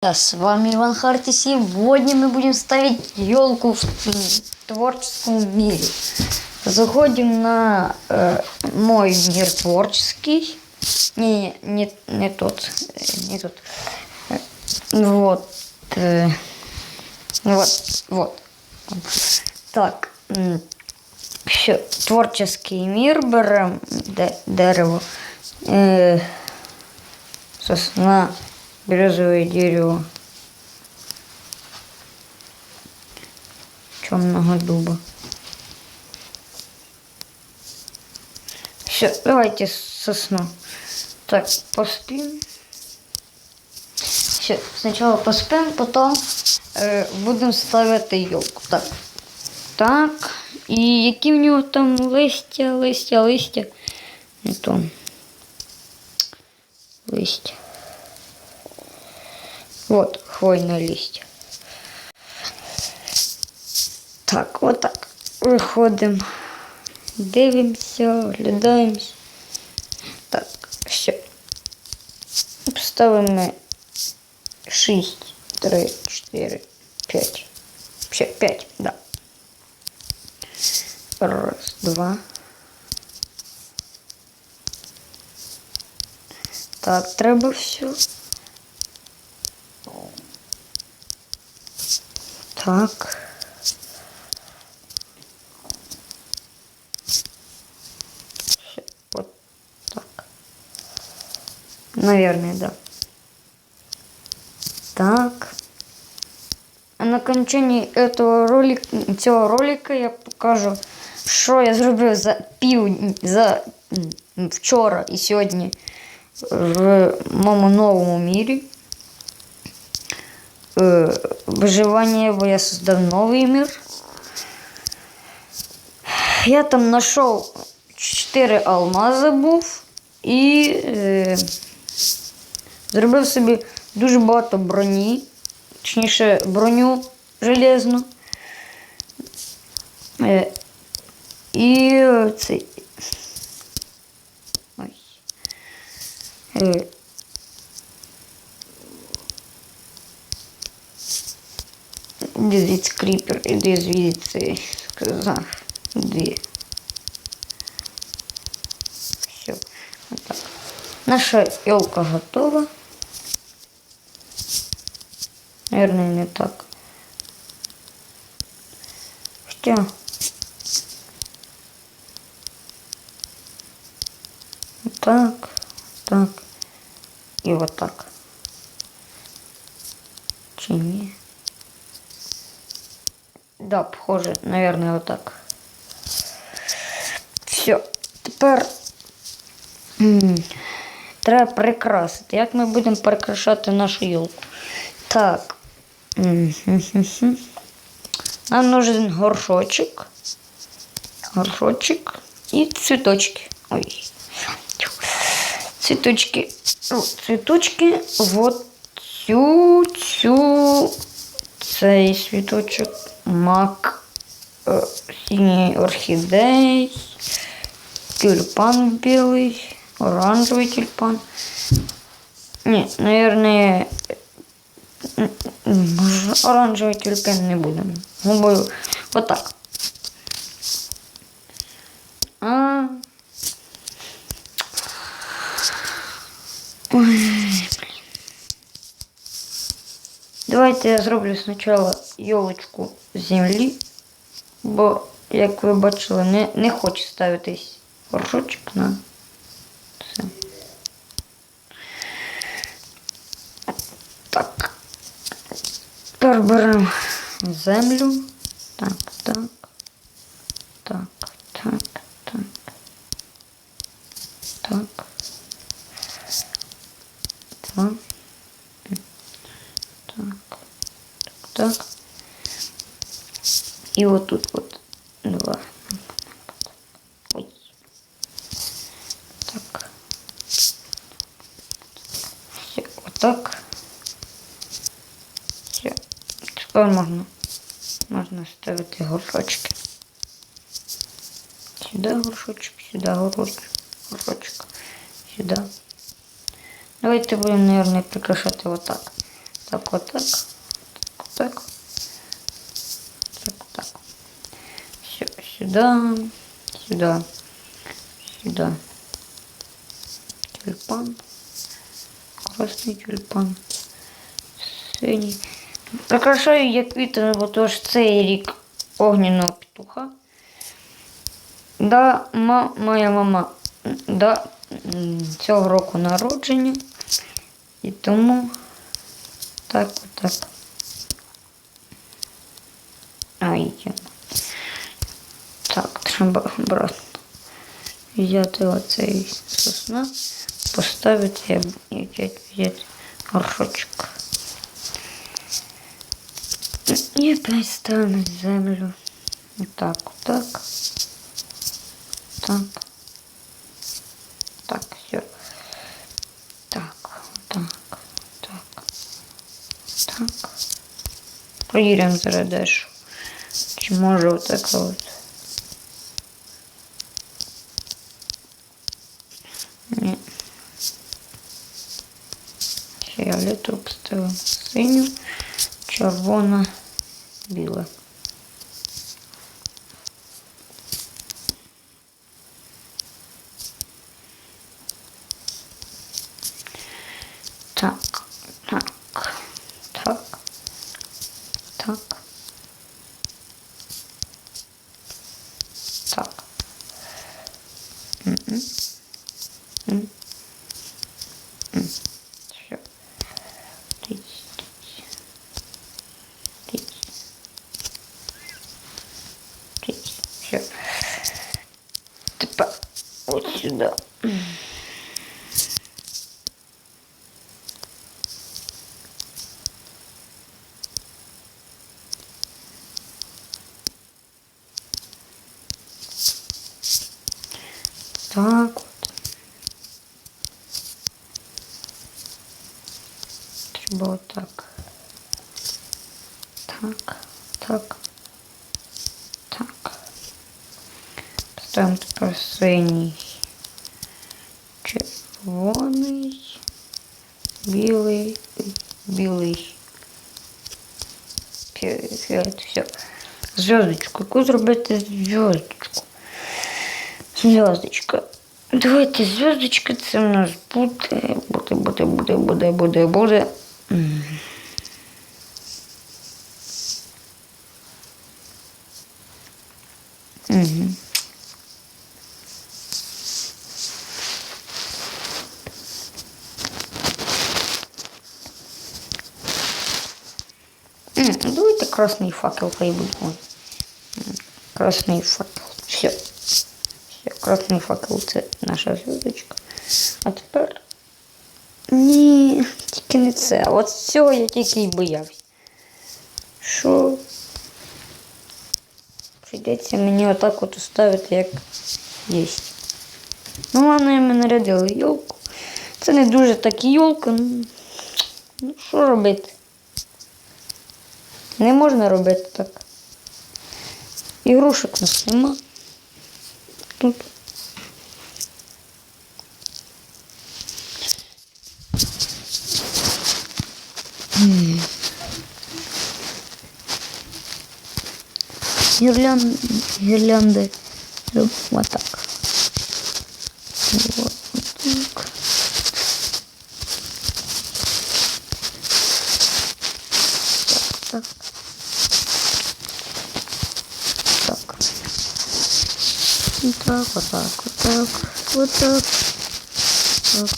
Да, с вами Иван Харти. Сегодня мы будем ставить елку в творческом мире. Заходим на э, мой мир творческий. Не, не, не тот. Не тот. Вот. э, Вот. Вот. Так. Все. Творческий мир. Берем де- дерево. Э, сосна, березовое дерево, темного дуба. Все, давайте сосну. Так, поспим. Все, сначала поспим, потом е, будемо ставити елку. Так. Так. І які в нього там листя, листя, листя. Не то. Листя. Вот хвойное листья. Так, вот так. Виходимо. Дивимося, оглядаємось. Так, все. Ставимо 6, 3, 4, 5. Все, 5, да. Раз, два. Так, треба все. Так. Ща, Вот так. Наверное, да. Так. А на окончании этого ролика, цього ролика я покажу, що я зробив за пів за м, вчора і сьогодні в моєму новому мірі. Е, Виживання, бо я создав новий мір. Я там знайшов 4 алмази був і е, зробив собі дуже багато броні, точніше броню железну. Е, і цей. Ой. Е, Іди звідси кріпер, іди звідси. Сказав. Іди. Все. Отак. Наша елка готова. Наверное, не так. Хотя. Вот так, так и вот так. Чи ні? Да, похоже, наверное, вот так. Все. Тепер треба прикрасити. Як ми будемо прикрашати нашу елку? Так. Нам нужен горшочок. Горшочок і цвіточки. Ой. Цвіточки. Цвіточки. Вот цю, цю, цей цвіточок. Мак. е, Синій орхідей. Тюльпан білий. Оранжевий тюльпан. Ні, наверное, м, м, може, оранжевий тюльпан не будемо. Губою отак. А. Ой, блін. Давайте я зроблю спочатку Йолочку з землі, бо, як ви бачили, не, не хочу ставитись горшочок на це. Так. Тепер беремо землю. Так, так. Так, так, так. Так. Так. Так. Так. Так. И вот тут вот два. Ой. Так. Все, вот так. Все. Тепер можна, можна ставити горшочки. Сюда горшочек, сюда горшочек, горшочек, сюда. Давайте будем, наверное, прикрашати вот так. Так, вот так. Так. Так, так. Все, сюда, сюда, сюда. Тюльпан. Красний тюльпан. Синій. Прикрашаю я квіти, бо то ж цей рік огняного петуха. Да, ма, моя мама да, м, цього року народження. І тому так отак. Ай, я. Обратно. Взяти оцей сосна, поставити і взяти горшочок. І опять ставимо землю. Так, так. Так. Так, все. Так, так, так. Так. Проверим зараз дещо. Чи може отака от. Фіолетову поставимо синю, червона. Так, так, так, так, так. Сюда. Так вот. Треба отак. Так, так, так. Ставимо тепер синій, червоний, білий, білий. Фіолет, все. Зв'язочку. Яку зробити зв'язочку? Зв'язочка. Давайте зв'язочка, це в нас буде, буде, буде, буде, буде, буде, буде. красный факел хай буде. Ой. М, Красний факел. Все. Все, красний факел це наша зв'язочка. А тепер. Ні, тільки не це. От цього я тільки й боявся. Що? Прийдеться мені отак от оставити, як є. Ну, ладно, ми нарядили йолку. Це не дуже так і йолка. Ну, ну що робити? Не можна робити так. Ігрушок нас нема. Тут. Гирлян... Гирлянды. Вот так. Вот так. Так. Вот так, вот так, вот так, вот так. Так,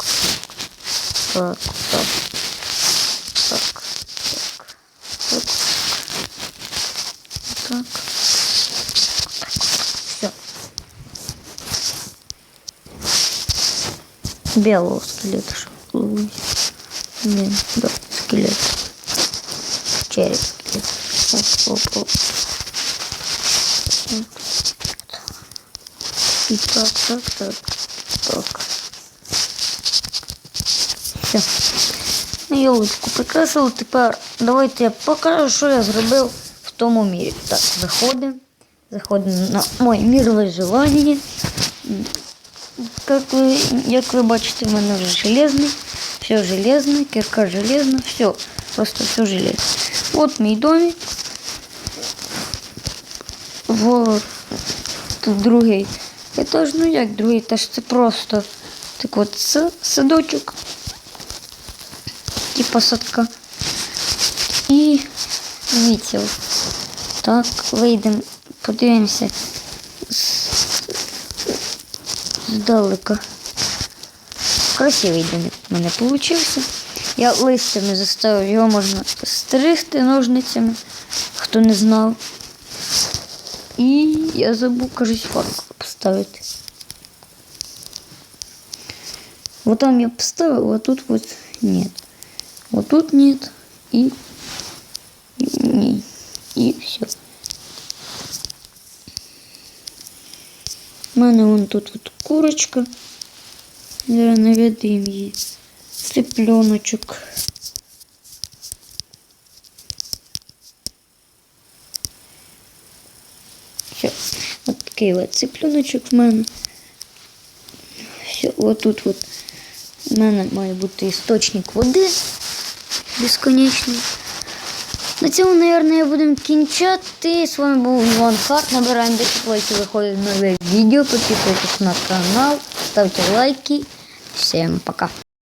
так, так. Так, так, так. Так. Все. Белого скелета шоу. Блин, да, скелет. Череп скелет. Оп, оп, оп. Так И так, так, так. Так. Все. Ялочку прикрасили. Тепер давайте я покажу, що я зробив в тому мірі. Так, заходимо. Заходимо на мой мір виживання. Як ви, як ви бачите, в мене вже железний. Все железне, кирка железна, все. Просто все железо. Вот мій домик. Вот тут другий Етаж. Ну як другий етаж? Це просто так от садочок. Типа садка. І дивіться. Так, вийдемо, подивимося здалека. Красивий домик в мене вийшов. Я листями заставив, його можна стригти ножницями, хто не знав. І я забув, кажуть, фарку поставити. Вот там я поставил, а тут вот нет. Вот тут нет. И, и, и все. У мене вон тут от курочка. Зараз наведемо її. Цыпленочок. Все. От такий от цыпленочок в мене. Все, от тут от в мене має бути істочник води безконечний. На цьому, мабуть, я будемо кінчати. З вами був Іван Харт. Набираємо 10 лайків, виходить нове відео. Підписуйтесь на канал, ставте лайки. Всім пока.